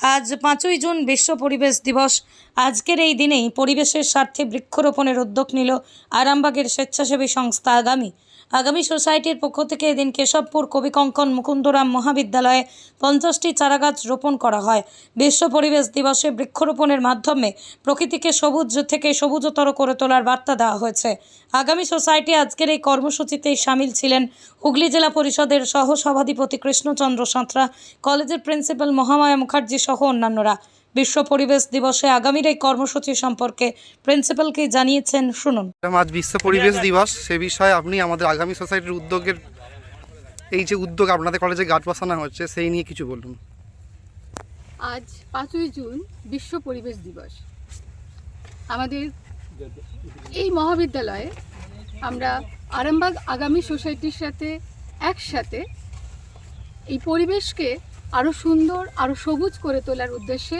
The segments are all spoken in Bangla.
আজ পাঁচই জুন বিশ্ব পরিবেশ দিবস। আজকের এই দিনেই পরিবেশের স্বার্থে বৃক্ষরোপণের উদ্যোগ নিল আরামবাগের স্বেচ্ছাসেবী সংস্থা আগামী। আগামী সোসাইটির পক্ষ থেকে এদিন কেশবপুর কবিকঙ্কন মুকুন্দরাম মহাবিদ্যালয়ে পঞ্চাশটি চারাগাছ রোপণ করা হয়। বিশ্ব পরিবেশ দিবসে বৃক্ষরোপণের মাধ্যমে প্রকৃতিকে সবুজ থেকে সবুজতর করে তোলার বার্তা দেওয়া হয়েছে। আগামী সোসাইটি আজকের এই কর্মসূচিতেই সামিল ছিলেন হুগলি জেলা পরিষদের সহ সভাধিপতি কৃষ্ণচন্দ্র সাঁতরা, কলেজের প্রিন্সিপাল মহামায়া মুখার্জি সহ অন্যান্যরা। বিশ্ব পরিবেশ দিবসে আগামীর এই কর্মসূচি সম্পর্কে প্রিন্সিপালকে জানিয়েছেন শুনুন। আজ বিশ্ব পরিবেশ দিবস সে বিষয়ে আপনি আমাদের আগামী সোসাইটির উদ্যোগের এই যে উদ্যোগ আপনাদের কলেজে গাছ বসানো হচ্ছে সেই নিয়ে কিছু বলুন। আজ পাঁচই জুন বিশ্ব পরিবেশ দিবস। আমাদের এই মহাবিদ্যালয়ে আমরা আরামবাগ আগামী সোসাইটির সাথে একসাথে এই পরিবেশকে আরও সুন্দর আরও সবুজ করে তোলার উদ্দেশ্যে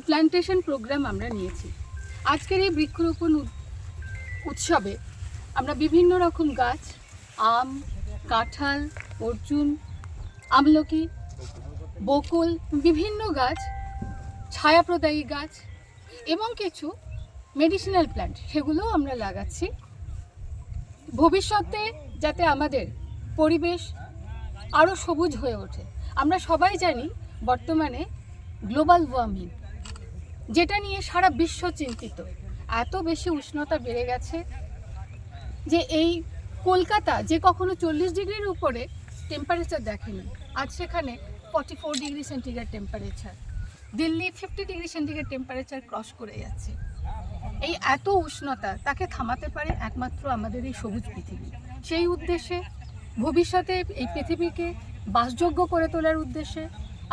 প্ল্যান্টেশন প্রোগ্রাম আমরা নিয়েছি। আজকের এই বৃক্ষরোপণ উৎ- উৎসবে আমরা বিভিন্ন রকম গাছ, আম, কাঁঠাল, অর্জুন, আমলকি, বকুল, বিভিন্ন গাছ, ছায়াপ্রদায়ী গাছ এবং কিছু মেডিসিনাল প্ল্যান্ট সেগুলোও আমরা লাগাচ্ছি। ভবিষ্যতে যাতে আমাদের পরিবেশ আরও সবুজ হয়ে ওঠে। আমরা সবাই জানি বর্তমানে গ্লোবাল ওয়ার্মিং যেটা নিয়ে সারা বিশ্ব চিন্তিত। এত বেশি উষ্ণতা বেড়ে গেছে যে এই কলকাতা, যে কখনো চল্লিশ ডিগ্রির উপরে টেম্পারেচার দেখেনি, আজ সেখানে forty four degree centigrade temperature Delhi fifty degree centigrade temperature cross করে যাচ্ছে। এই এত উষ্ণতা তাকে থামাতে পারে একমাত্র আমাদের এই সবুজ পৃথিবী। সেই উদ্দেশ্যে ভবিষ্যতে এই পৃথিবীকে বাসযোগ্য করে তোলার উদ্দেশ্যে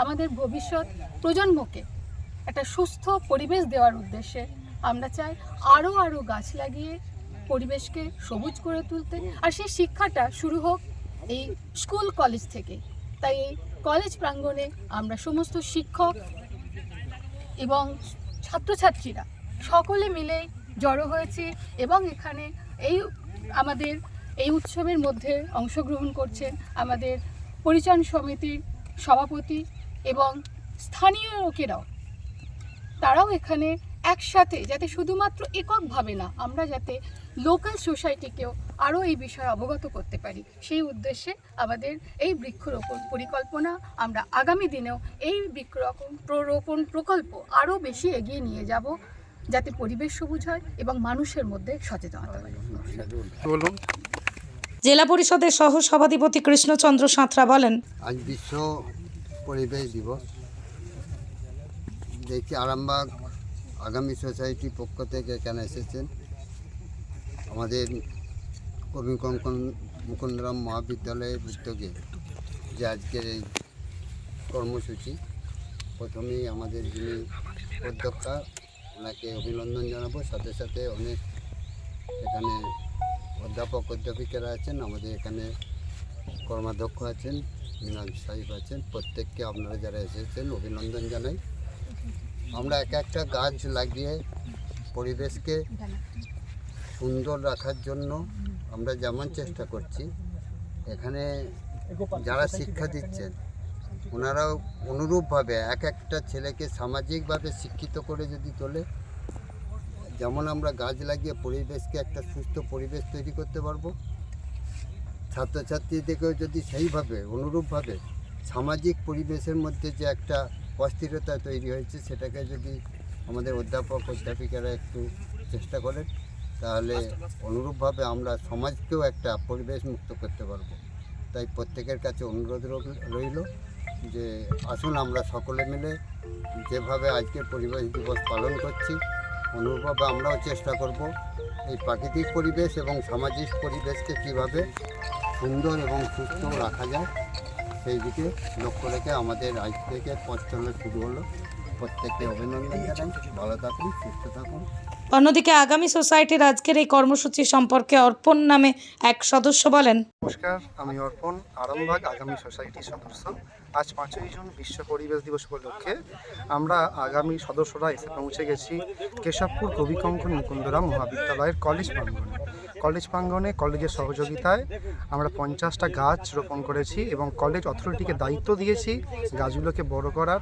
আমাদের ভবিষ্যৎ প্রজন্মকে একটা সুস্থ পরিবেশ দেওয়ার উদ্দেশ্যে আমরা চাই আরও আরও গাছ লাগিয়ে পরিবেশকে সবুজ করে তুলতে। আর সেই শিক্ষাটা শুরু হোক এই স্কুল কলেজ থেকে। তাই এই কলেজ প্রাঙ্গণে আমরা সমস্ত শিক্ষক এবং ছাত্রছাত্রীরা সকলে মিলে জড়ো হয়েছে এবং এখানে এই আমাদের এই উৎসবের মধ্যে অংশগ্রহণ করছেন আমাদের পরিচালন সমিতির সভাপতি এবং স্থানীয় লোকেরাও। তারাও এখানে একসাথে যাতে শুধুমাত্র এককভাবে না আমরা যাতে লোকাল সোসাইটিকেও আরও এই বিষয়ে অবগত করতে পারি। সেই উদ্দেশ্যে আমাদের এই বৃক্ষরোপণ পরিকল্পনা আমরা আগামী দিনেও এই বৃক্ষরোপণ প্ররোপণ প্রকল্প আরও বেশি এগিয়ে নিয়ে যাব যাতে পরিবেশ সবুজ হয় এবং মানুষের মধ্যে সচেতনতা বলুন। জেলা পরিষদের সহ সভাধিপতি কৃষ্ণচন্দ্র সাঁতরা বলেন আজ বিশ্ব পরিবেশ দিবস। দেখি আরামবাগ আগামী সোসাইটির পক্ষ থেকে এখানে এসেছেন? আমাদের কবি কঙ্কন মুকুন্দরাম মহাবিদ্যালয়ের উদ্যোগে যে আজকের এই কর্মসূচি, প্রথমেই আমাদের যিনি উদ্যোক্তা ওনাকে অভিনন্দন জানাব। সাথে সাথে অনেক এখানে অধ্যাপক অধ্যাপিকারা আছেন, আমাদের এখানে কর্মাধ্যক্ষ আছেন মিনাজ সাহেব আছেন। প্রত্যেককে আপনারা যারা এসেছেন, অভিনন্দন জানাই। আমরা এক একটা গাছ লাগিয়ে পরিবেশকে সুন্দর রাখার জন্য আমরা যেমন চেষ্টা করছি, এখানে যারা শিক্ষা দিচ্ছেন, ওনারাও অনুরূপভাবে এক একটা ছেলেকে সামাজিকভাবে শিক্ষিত করে যদি তোলে, যেমন আমরা গাছ লাগিয়ে পরিবেশকে একটা সুস্থ পরিবেশ তৈরি করতে পারব, ছাত্রছাত্রীদেরকেও যদি সেইভাবে, অনুরূপভাবে সামাজিক পরিবেশের মধ্যে যে একটা অস্থিরতা তৈরি হয়েছে, সেটাকে যদি আমাদের অধ্যাপক, অধ্যাপিকারা একটু চেষ্টা করেন, তাহলে অনুরূপভাবে আমরা সমাজকেও একটা পরিবেশ মুক্ত করতে পারব। তাই প্রত্যেকের কাছে অনুরোধ রইল যে আসুন আমরা সকলে মিলে যেভাবে আজকের পরিবেশ দিবস পালন করছি, অনুরূপভাবে আমরাও চেষ্টা করব এই প্রাকৃতিক পরিবেশ এবং সামাজিক পরিবেশকে কীভাবে সুন্দর এবং সুস্থ রাখা যায়। সেই দিকে লক্ষ্য রেখে আমাদের আজ থেকে পথ চলা শুরু হলো। প্রত্যেককে অভিনন্দন জানাই। ভালো থাকুন সুস্থ থাকুন। অন্যদিকে আগামী সোসাইটির আজকের এই কর্মসূচি সম্পর্কে অর্পণ নামে এক সদস্য বলেন নমস্কার আমি অর্পণ আরামবাগ আগামী সোসাইটির সদস্য। আজ পাঁচই জুন বিশ্ব পরিবেশ দিবস উপলক্ষে আমরা আগামী সদস্যরা এসে পৌঁছে গেছি কেশবপুর কবিকঙ্কন মুকুন্দরাম মহাবিদ্যালয়ের কলেজ প্রাঙ্গণে। কলেজ প্রাঙ্গনে কলেজের সহযোগিতায় আমরা পঞ্চাশটা গাছ রোপণ করেছি এবং কলেজ অথরিটিকে দায়িত্ব দিয়েছি গাছগুলোকে বড় করার।